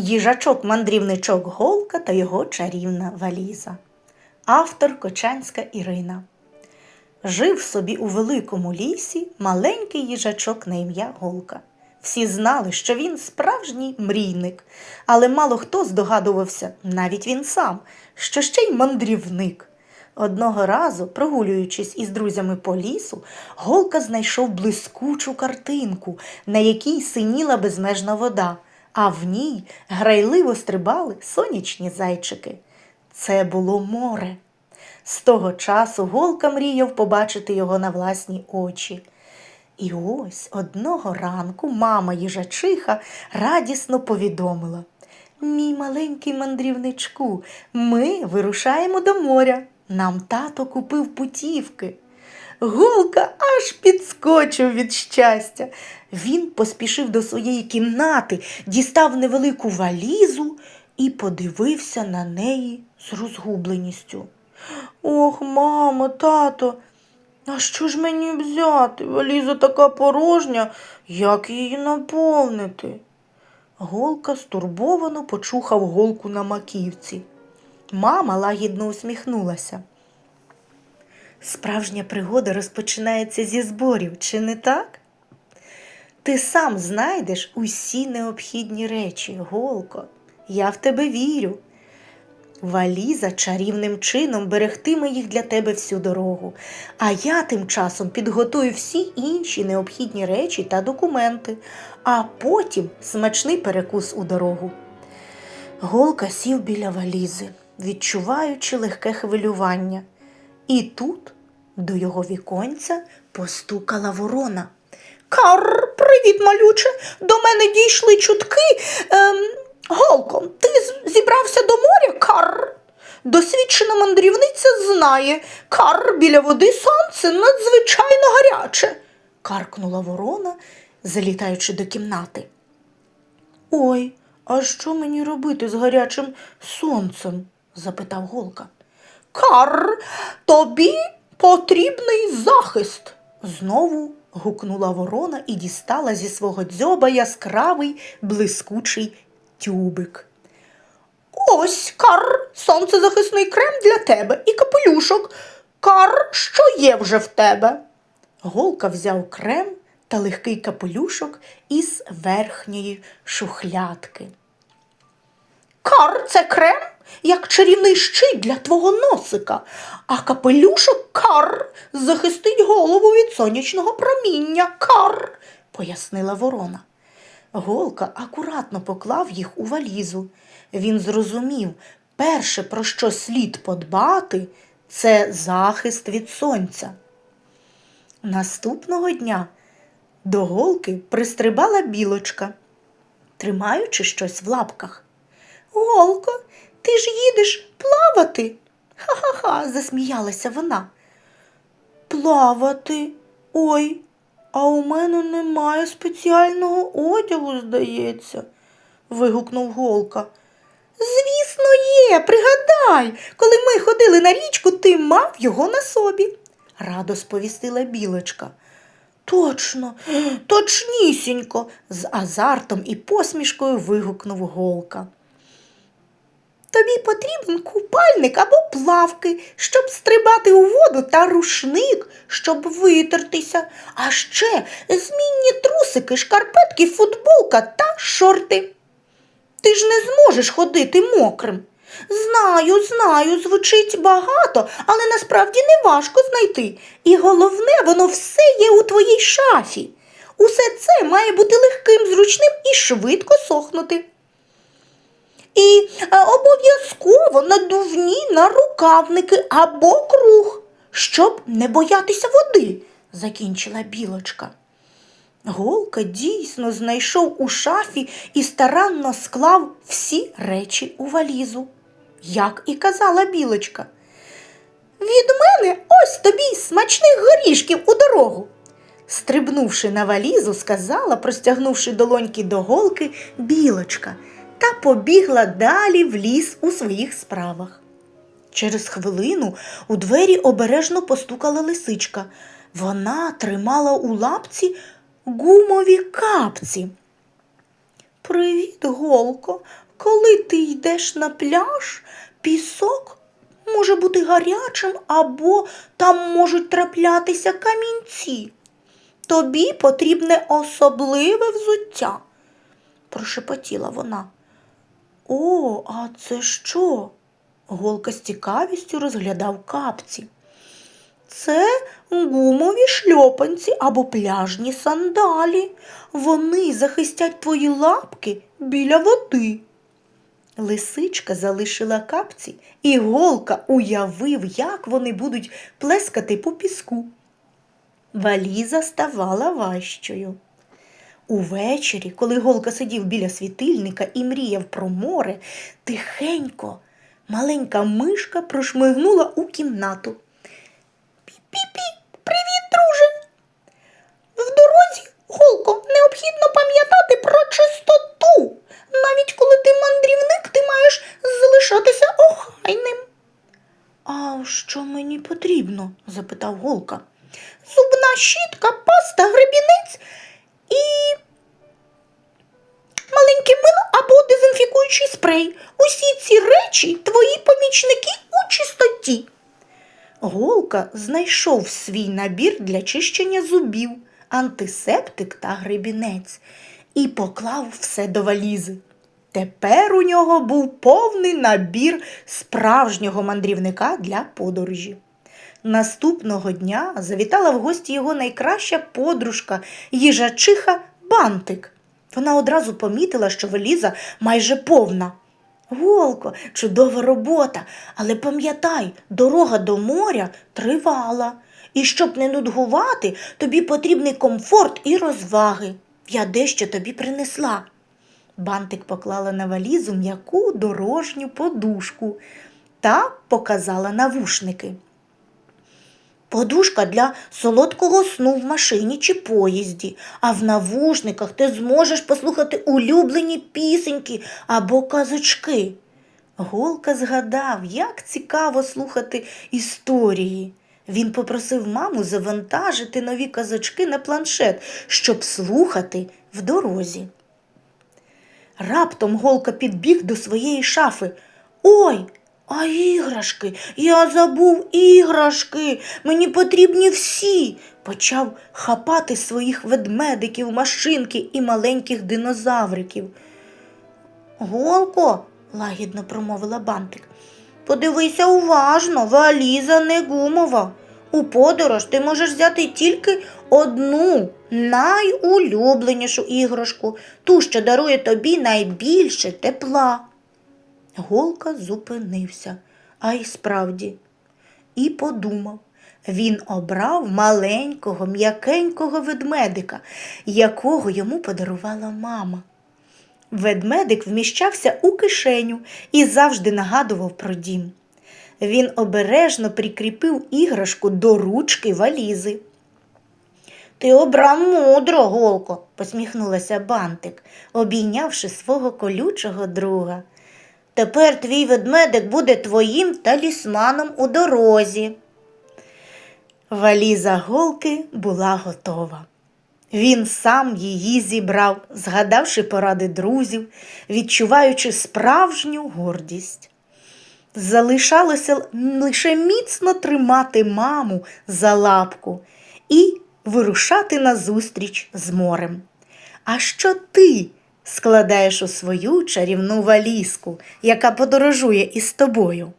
Їжачок-мандрівничок Голка та його чарівна валіза. Автор Кочанська Ірина. Жив собі у великому лісі маленький їжачок на ім'я Голка. Всі знали, що він справжній мрійник, але мало хто здогадувався, навіть він сам, що ще й мандрівник. Одного разу, прогулюючись із друзями по лісу, Голка знайшов блискучу картинку, на якій синіла безмежна вода, а в ній грайливо стрибали сонячні зайчики. Це було море. З того часу Голка мріяв побачити його на власні очі. І ось одного ранку мама їжачиха радісно повідомила Мій маленький мандрівничку, ми вирушаємо до моря. Нам тато купив путівки. Голка аж підскочив від щастя. Він поспішив до своєї кімнати, дістав невелику валізу і подивився на неї з розгубленістю. Ох, мамо, тато, а що ж мені взяти? Валіза така порожня, як її наповнити? Голка стурбовано почухав голку на маківці. Мама лагідно усміхнулася. Справжня пригода розпочинається зі зборів, чи не так? Ти сам знайдеш усі необхідні речі, Голко. Я в тебе вірю. Валіза чарівним чином берегтиме їх для тебе всю дорогу, а я тим часом підготую всі інші необхідні речі та документи, а потім смачний перекус у дорогу. Голка сів біля валізи, відчуваючи легке хвилювання. І тут до його віконця постукала ворона. Кар, привіт, малюче. До мене дійшли чутки. Ем, Голко, ти зібрався до моря, Кар? Досвідчена мандрівниця знає, кар біля води сонце надзвичайно гаряче, каркнула ворона, залітаючи до кімнати. Ой, а що мені робити з гарячим сонцем? запитав Голка. Кар, тобі потрібний захист. Знову гукнула ворона і дістала зі свого дзьоба яскравий блискучий тюбик. Ось, кар, сонцезахисний крем для тебе і капелюшок. Кар, що є вже в тебе? Голка взяв крем та легкий капелюшок із верхньої шухлядки. Кар це крем, як чарівний щит для твого носика, а капелюшок кар захистить голову від сонячного проміння. Кар, пояснила ворона. Голка акуратно поклав їх у валізу. Він зрозумів, перше, про що слід подбати, це захист від сонця. Наступного дня до голки пристрибала білочка, тримаючи щось в лапках. Голко, ти ж їдеш плавати? Ха-ха-ха, засміялася вона. Плавати? Ой, а у мене немає спеціального одягу, здається, вигукнув Голка. Звісно, є, пригадай, коли ми ходили на річку, ти мав його на собі, радо сповістила білочка. Точно, точнісінько, з азартом і посмішкою вигукнув Голка. Тобі потрібен купальник або плавки, щоб стрибати у воду та рушник, щоб витертися, а ще змінні трусики, шкарпетки, футболка та шорти. Ти ж не зможеш ходити мокрим. Знаю, знаю, звучить багато, але насправді не важко знайти. І головне, воно все є у твоїй шафі. Усе це має бути легким, зручним і швидко сохнути. І е, обов'язково надувні нарукавники або круг, щоб не боятися води, закінчила білочка. Голка дійсно знайшов у шафі і старанно склав всі речі у валізу, як і казала білочка. Від мене ось тобі смачних горішків у дорогу. Стрибнувши на валізу, сказала, простягнувши долоньки до голки, білочка та побігла далі в ліс у своїх справах. Через хвилину у двері обережно постукала лисичка. Вона тримала у лапці гумові капці. Привіт, Голко. коли ти йдеш на пляж, пісок може бути гарячим або там можуть траплятися камінці. Тобі потрібне особливе взуття, прошепотіла вона. О, а це що? Голка з цікавістю розглядав капці. Це гумові шльопанці або пляжні сандалі. Вони захистять твої лапки біля води. Лисичка залишила капці, і голка уявив, як вони будуть плескати по піску. Валіза ставала важчою. Увечері, коли голка сидів біля світильника і мріяв про море, тихенько маленька мишка прошмигнула у кімнату. Пі-пі-пі, привіт, друже. В дорозі, голко, необхідно пам'ятати про чистоту. Навіть коли ти мандрівник, ти маєш залишатися охайним. А що мені потрібно? запитав голка. Дезінфікуючий. Усі ці речі твої помічники у чистоті. Голка знайшов свій набір для чищення зубів, антисептик та гребінець і поклав все до валізи. Тепер у нього був повний набір справжнього мандрівника для подорожі. Наступного дня завітала в гості його найкраща подружка, їжачиха Бантик. Вона одразу помітила, що валіза майже повна. Голко, чудова робота, але пам'ятай, дорога до моря тривала. І щоб не нудгувати, тобі потрібний комфорт і розваги. Я дещо тобі принесла. Бантик поклала на валізу м'яку дорожню подушку та показала навушники. Подушка для солодкого сну в машині чи поїзді, а в навушниках ти зможеш послухати улюблені пісеньки або казочки. Голка згадав, як цікаво слухати історії. Він попросив маму завантажити нові казочки на планшет, щоб слухати в дорозі. Раптом голка підбіг до своєї шафи. Ой, а іграшки, я забув іграшки. Мені потрібні всі. Почав хапати своїх ведмедиків, машинки і маленьких динозавриків. Голко, лагідно промовила бантик, подивися уважно, валіза не гумова. У подорож ти можеш взяти тільки одну найулюбленішу іграшку, ту, що дарує тобі найбільше тепла. Голка зупинився, а й справді, і подумав. Він обрав маленького, м'якенького ведмедика, якого йому подарувала мама. Ведмедик вміщався у кишеню і завжди нагадував про дім. Він обережно прикріпив іграшку до ручки валізи. Ти обрав мудро, голко, посміхнулася бантик, обійнявши свого колючого друга. Тепер твій ведмедик буде твоїм талісманом у дорозі. Валіза голки була готова. Він сам її зібрав, згадавши поради друзів, відчуваючи справжню гордість. Залишалося лише міцно тримати маму за лапку і вирушати назустріч з морем. А що ти складаєш у свою чарівну валізку, яка подорожує із тобою?